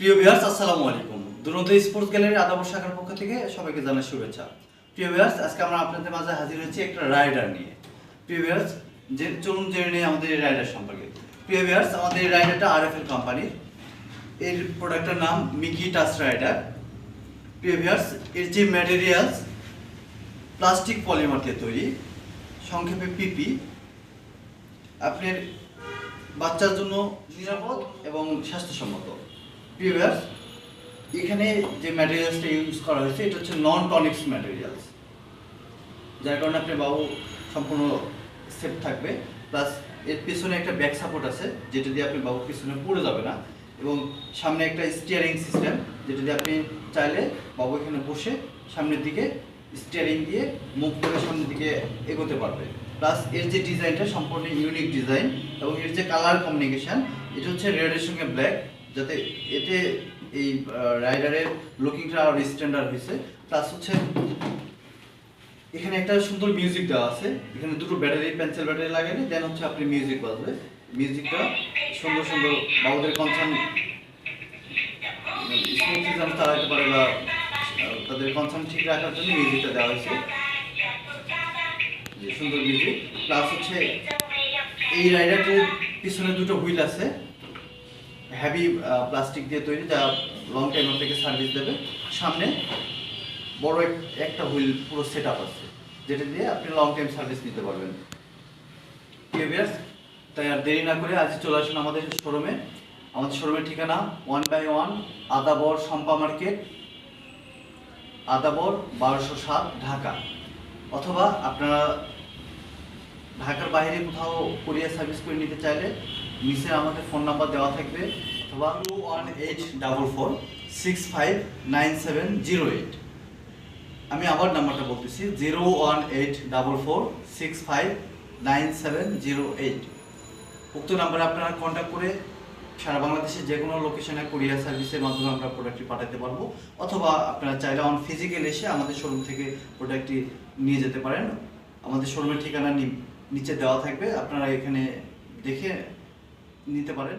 প্রিয় ভিউয়ার্স, আসসালামু আলাইকুম। দুরন্ত স্পোর্টস গ্যালারি আদাবর শাখার পক্ষ থেকে সবাইকে জানাই শুভেচ্ছা। প্রিয় ভিউয়ার্স, আজকে আমরা আপনাদের মাঝে হাজির হয়েছি একটা রাইডার নিয়ে। প্রিয় ভিউয়ার্স, যে চলুন জেনে নিই আমাদের এই রাইডার সম্পর্কে। প্রিয় ভিউয়ার্স, আমাদের এই রাইডারটা আরএফএল কোম্পানির। এর প্রোডাক্টের নাম মিকি টাচ রাইডার। প্রিয় ভিউয়ার্স, এর যে ম্যাটেরিয়ালস প্লাস্টিক পলিমার দিয়ে তৈরি, সংক্ষেপে পিপি আপনার বাচ্চার জন্য নিরাপদ এবং স্বাস্থ্যসম্মত। প্রিভিয়াস এখানে যে ম্যাটেরিয়ালসটা ইউজ করা হয়েছে, এটা হচ্ছে নন টনিক্স ম্যাটেরিয়ালস যার কারণে আপনার বাবু সম্পূর্ণ সেফ থাকবে। প্লাস এর পিছনে একটা ব্যাক সাপোর্ট আছে, যেটা দিয়ে আপনি বাবুর পিছনে পড়ে যাবে না। এবং সামনে একটা স্টিয়ারিং সিস্টেম যেটা দিয়ে আপনি চাইলে বাবু এখানে বসে সামনের দিকে স্টিয়ারিং দিয়ে মুভ করে সামনের দিকে এগোতে পারবে। প্লাস এর যে ডিজাইনটা সম্পূর্ণ ইউনিক ডিজাইন এবং এর যে কালার কমিউনিকেশন এটা হচ্ছে রেডের সঙ্গে ব্ল্যাক যাতে এতে এই রাইডারের লুকিংটা আরও স্ট্যান্ডার্ড হয়েছে প্লাস হচ্ছে, এখানে একটা সুন্দর মিউজিক দেওয়া আছে। এখানে দুটো ব্যাটারি পেন্সিল ব্যাটারি লাগালে দেন হচ্ছে আপনি মিউজিক বাজবে। মিউজিকটা সুন্দর সুন্দর বাবুদের কনসার্ন পারে বা তাদের কনসার্ন ঠিক রাখার জন্য মিউজিকটা দেওয়া হয়েছে। সুন্দর মিউজিক প্লাস হচ্ছে, এই রাইডারটির পিছনে দুটো হুইল আছে। হেভি প্লাস্টিক দিয়ে তৈরি, যা লং টাইম থেকে সার্ভিস দেবে। সামনে বড় একটা হুইল পুরো সেট আছে, যেটা দিয়ে আপনি লং টাইম সার্ভিস নিতে পারবেন। তাই আর দেরি না করে আজ চলে আসুন আমাদের শোরুমে আমাদের শোরুমের ঠিকানা one by one Adabor Shampa market, Adabor বারোশো সাত, ঢাকা। অথবা আপনারা ঢাকার বাইরে কোথাও কুরিয়ার সার্ভিস করে নিতে চাইলে নিচে আমাদের ফোন নাম্বার দেওয়া থাকবে অথবা two one eight double four six five nine seven zero eight আমি আবার নাম্বারটা বলতেছি zero one eight double four six five nine seven zero eight উক্ত নাম্বারে আপনারা কন্ট্যাক্ট করে সারা বাংলাদেশের যে কোনো লোকেশনে কুরিয়ার সার্ভিসের মাধ্যমে আমরা প্রোডাক্টটি পাঠাতে পারব, অথবা আপনারা চাইলে অন ফিজিক্যাল এসে আমাদের শোরুম থেকে প্রোডাক্টটি নিয়ে যেতে পারেন। আমাদের শোরুমের ঠিকানা নি- নিচে দেওয়া থাকবে আপনারা এখানে দেখে নিতে পারেন।